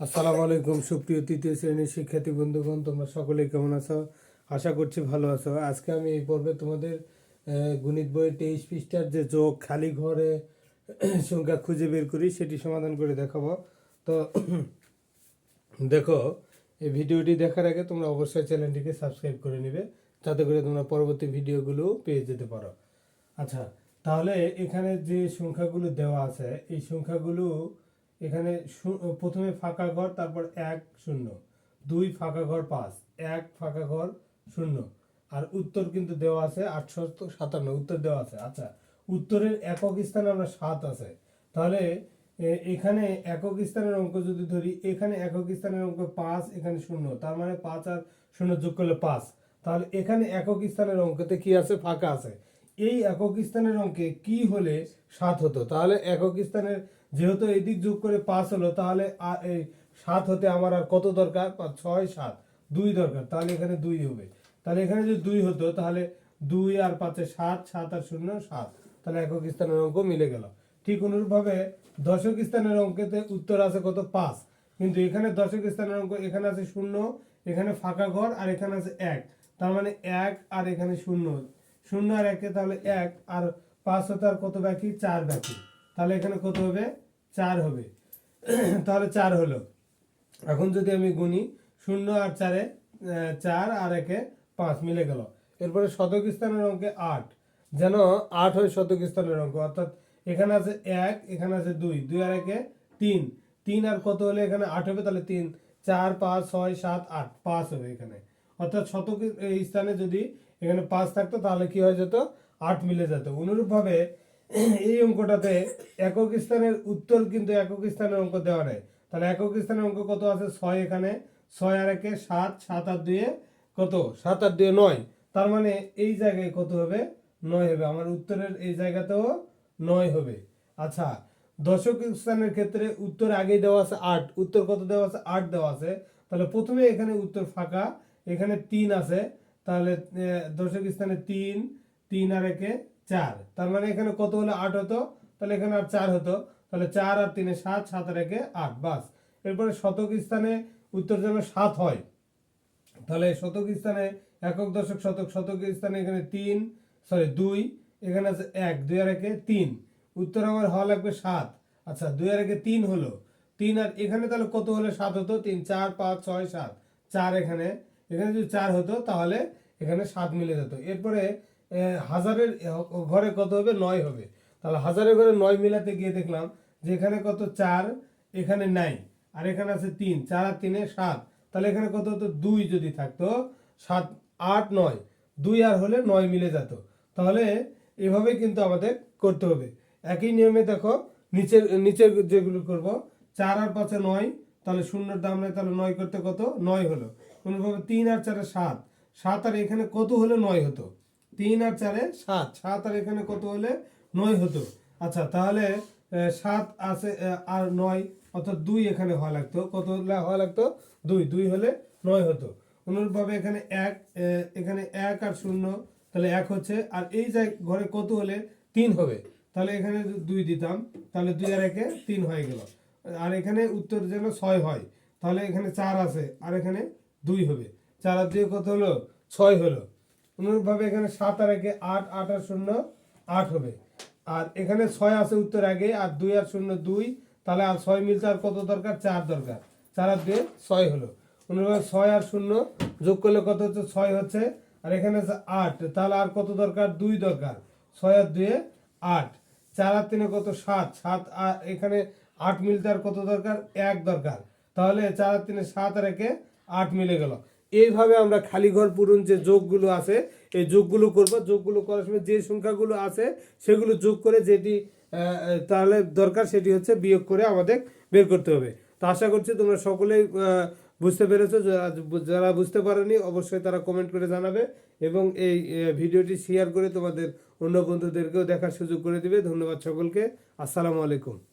আসসালামু আলাইকুম, সুপ্রিয় তৃতীয় শ্রেণির শিক্ষার্থী বন্ধুগণ, তোমরা সকলেই কেমন আছো? আশা করছি ভালো আছো। আজকে আমি এই পর্বে তোমাদের গণিত বইয়ের তেইশ পৃষ্ঠার যে যোগ, খালি ঘরে সংখ্যা খুঁজে বের করি, সেটি সমাধান করে দেখাবো। তো, দেখো, এই ভিডিওটি দেখার আগে তোমরা অবশ্যই চ্যানেলটিকে সাবস্ক্রাইব করে নেবে, যাতে করে তোমরা পরবর্তী ভিডিওগুলো পেয়ে যেতে পারো। আচ্ছা তাহলে এখানে যে সংখ্যাগুলো দেওয়া আছে, এই সংখ্যাগুলো এখানে প্রথমে ফাঁকা ঘর, তারপর এক, শূন্য। দুই, ফাঁকা ঘর, পাঁচ। এক, ফাঁকা ঘর, শূন্য। আর উত্তর কিন্তু দেওয়া আছে আটশো সাতান্ন, উত্তর দেওয়া আছে। আচ্ছা উত্তরের একক স্থানে আমরা সাত আছে। তাহলে এখানে একক স্থানের অঙ্ক যদি ধরি, এখানে একক স্থানের অঙ্ক পাঁচ, এখানে শূন্য। তার মানে পাঁচ আর শূন্য যোগ করলে পাঁচ। তাহলে এখানে একক স্থানের অঙ্কতে কি আছে? ফাঁকা আছে। এই একক স্থানের অঙ্কে কি হলে সাত হতো? তাহলে একক স্থানের যেহেতু এদিক যোগ করে পাঁচ হলো, তাহলে আর এই সাত হতে আমার আর কত দরকার? ছয়, সাত। দুই দরকার, তাহলে এখানে দুই হবে। তাহলে এখানে যদি দুই হতো, তাহলে দুই আর পাঁচে সাত সাত আর শূন্য, সাত। তাহলে একক স্থানের অঙ্ক মিলে গেল। ঠিক অনুরূপভাবে দশক স্থানের অঙ্কেতে উত্তর আছে কত? পাঁচ। কিন্তু এখানে দশক স্থানের অঙ্ক, এখানে আছে শূন্য, এখানে ফাঁকা ঘর আর এখানে আছে এক। তার মানে এক আর এখানে শূন্য। শূন্য আর একে তাহলে এক, আর পাঁচ হতে আর কত বাকি? চার বাকি। তাহলে এখানে কত হবে? চার হবে। তাহলে চার হলো। এখন যদি আমি গুনি, শূন্য আর চারে চার আর একে পাঁচ মিলে গেল। এরপরে শতক স্থানের অঙ্কে আট। যেন আট হয় শতক স্থানের অঙ্ক, অর্থাৎ এখানে আছে এক, এখানে আছে দুই দুই আর একে তিন। তিন আর কত হলে এখানে আট হবে? তাহলে তিন, চার, পাঁচ, ছয়, সাত, আট, পাঁচ হবে এখানে। অর্থাৎ শতক স্থানে যদি এখানে পাঁচ থাকতো, তাহলে কি হয়ে যেত? আট মিলে যেত। অনুরূপভাবে এই অঙ্কটাতে একক স্থানের উত্তর কিন্তু একক স্থানের অঙ্ক দেওয়া নেই। তাহলে একক স্থানের অঙ্ক কত আছে? ছয় এখানে। ছয় আর একে সাত সাত আর দুয়ে কত? সাত আর দুয়ে নয়। তার মানে এই জায়গায় কত হবে? নয় হবে। আমার উত্তরের এই জায়গাতেও নয় হবে। আচ্ছা দশক স্থানের ক্ষেত্রে উত্তর আগেই দেওয়া আছে আট। উত্তর কত দেওয়া আছে? আট দেওয়া আছে। তাহলে প্রথমে এখানে উত্তর ফাঁকা। এখানে তিন আছে। তাহলে দশক স্থানে তিন তিন আর একে চার। তার মানে এখানে কত হলে? আট হতো। তাহলে এখানে আর চার হতো। তাহলে চার আর তিনে সাত সাত আর একে আট। বাস। এরপরে শতক স্থানে উত্তর যেন সাত হয়। তাহলে শতক স্থানে একক দশক শতক। শতক স্থানে এখানে তিন সরি দুই। এখানে আছে এক, দুই আর একে তিন। উত্তর আমার হওয়া লাগবে সাত। আচ্ছা দুই আর একে তিন হলো। তিন আর এখানে তাহলে কত হলে? সাত হতো। তিন, চার, পাঁচ, ছয়, সাত। চার এখানে। এখানে যদি চার হতো, তাহলে এখানে সাত মিলে যেত। এরপরে হাজারের ঘরে কত হবে? নয় হবে। তাহলে হাজারের ঘরে নয় মিলাতে গিয়ে দেখলাম যে এখানে কত চার, এখানে নাই। আর এখানে আছে তিন, চার আর তিনে সাত। তাহলে এখানে কত হতো? দুই যদি থাকতো, সাত, আট, নয়। দুই আর হলে নয় মিলে যেত। তাহলে এভাবে কিন্তু আমাদের করতে হবে। একই নিয়মে দেখো, নিচের নিচের যেগুলো করব, চার আর পাঁচে নয়, তাহলে শূন্যর দাম নেই, তাহলে নয় করতে কত? নয় হলো। কোনোভাবে তিন আর চারে সাত। সাত আর এখানে কত হলে নয় হতো? তিন আর চারে সাত। সাত আর এখানে কত হলে? নয় হতো। আচ্ছা তাহলে সাত আছে আর নয় অর্থাৎ দুই এখানে হওয়া লাগতো। কত হওয়া লাগতো? দুই। দুই হলে নয় হতো। অনুরূপভাবে এখানে এক এখানে এক আর শূন্য, তাহলে এক হচ্ছে, আর এই জায়গা ঘরে কত হলে? তিন হবে। তাহলে এখানে দুই দিতাম, তাহলে দুই আর একে তিন হয়ে গেল। আর এখানে উত্তর যেন ছয় হয়। তাহলে এখানে চার আছে, আর এখানে দুই হবে। চার আর দুই কত হলো? ছয় হলো। অনুরূপভাবে এখানে সাত আর একে আট আট আর শূন্য আট হবে। আর এখানে ছয় আছে উত্তর আগে, আর দুই আর শূন্য দুই, তাহলে আর ছয় মিলতে আর কত দরকার? চার দরকার। চার আর দুই ছয় হলো। অনুরূপভাবে ছয় আর শূন্য যোগ করলে কত হচ্ছে? ছয় হচ্ছে। আর এখানে আছে আট, তাহলে আর কত দরকার? দুই দরকার। ছয় আর দুয়ে আট। চার আর তিনে কত? সাত। সাত আর এখানে আট মিলতে আর কত দরকার? এক দরকার। তাহলে চার আর তিনে সাত আর একে আট মিলে গেল। এইভাবে আমরা খালি ঘর পূরণ যে যোগগুলো আছে, এই যোগগুলো করব। যোগগুলো করার সময় যে সংখ্যাগুলো আছে, সেগুলো যোগ করে যেটি তাহলে দরকার সেটি হচ্ছে বিয়োগ করে আমাদের বের করতে হবে। তো আশা করছি তোমরা সকলেই বুঝতে পেরেছ। যারা বুঝতে পারেনি, অবশ্যই তারা কমেন্ট করে জানাবে এবং এই ভিডিওটি শেয়ার করে তোমাদের অন্য বন্ধুদেরকেও দেখার সুযোগ করে দিবে। ধন্যবাদ সকলকে। আসসালামু আলাইকুম।